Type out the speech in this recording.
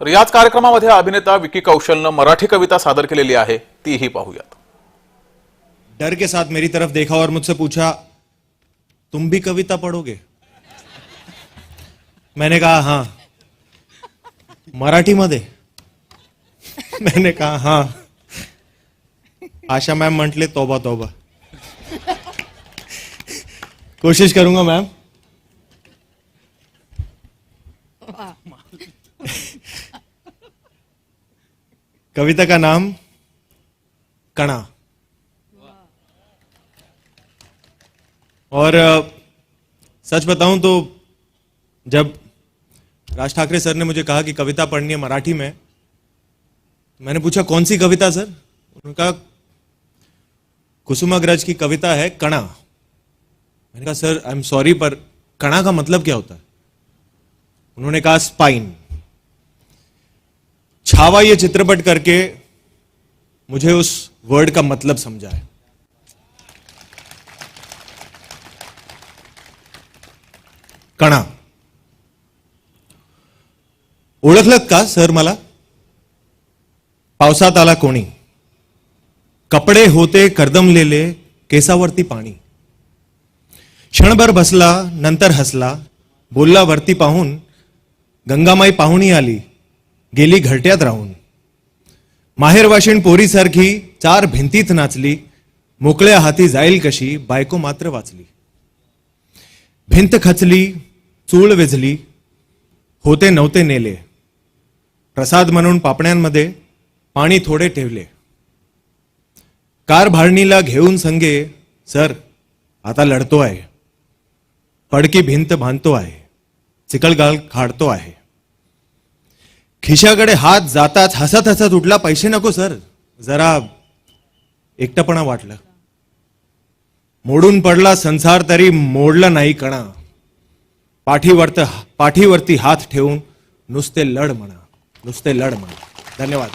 तर याच कार्यक्रमामध्ये अभिनेता विकी कौशलनं मराठी कविता सादर केलेली आहे. तीही पाहूयात. डर के साथ मेरी तरफ देखा और मुझसे पूछा तुम भी कविता पढ़ोगे? मैंने कहा हाँ. मराठी मध्ये मैंने कहा हाँ. आशा मैम म्हटले तोबा तोबा. कोशिश करूंगा मैम. कविता का नाम कणा। और सच बताऊँ तो जब राज ठाकरे सर ने मुझे कहा कि कविता पढ़नी है मराठी में, मैंने पूछा, कौन सी कविता, सर? उन्होंने कहा कुसुमाग्रज की कविता है कणा। मैंने कहा, सर आई एम सॉरी पर कणा का मतलब क्या होता है? उन्होंने कहा स्पाइन छावा ये चित्रपट करके मुझे उस वर्ड का मतलब समझा है। कणा। ओळखलत का सर मला? पावसात आला कोणी? कपडे होते कर्दमलेले केसावरती पाणी। क्षणभर बसला नंतर हसला बोलला वरती पाहून गंगामाई पाहुणी आली। गेली घरट्यात राहून. माहेरवाशीण पोरीसारखी चार भिंतीत नाचली. मोकळ्या हाती जाईल कशी बायको मात्र वाचली. भिंत खचली चूळ वेझली. होते नव्हते नेले. प्रसाद म्हणून पापण्यांमध्ये पाणी थोडे ठेवले. कार भाडणीला घेऊन संगे सर आता लढतो आहे. पडकी भिंत बांधतो आहे. चिकलगाल खाडतो आहे. खिशाकडे हात जाताच हसत हसत उठला पैसे नको सर. जरा एकटपणा वाटलं. मोडून पडला संसार तरी मोडला नाही कणा. पाठीवरत पाठीवरती हात ठेवून नुसते लढ म्हणा. नुसते लढ म्हणा. धन्यवाद.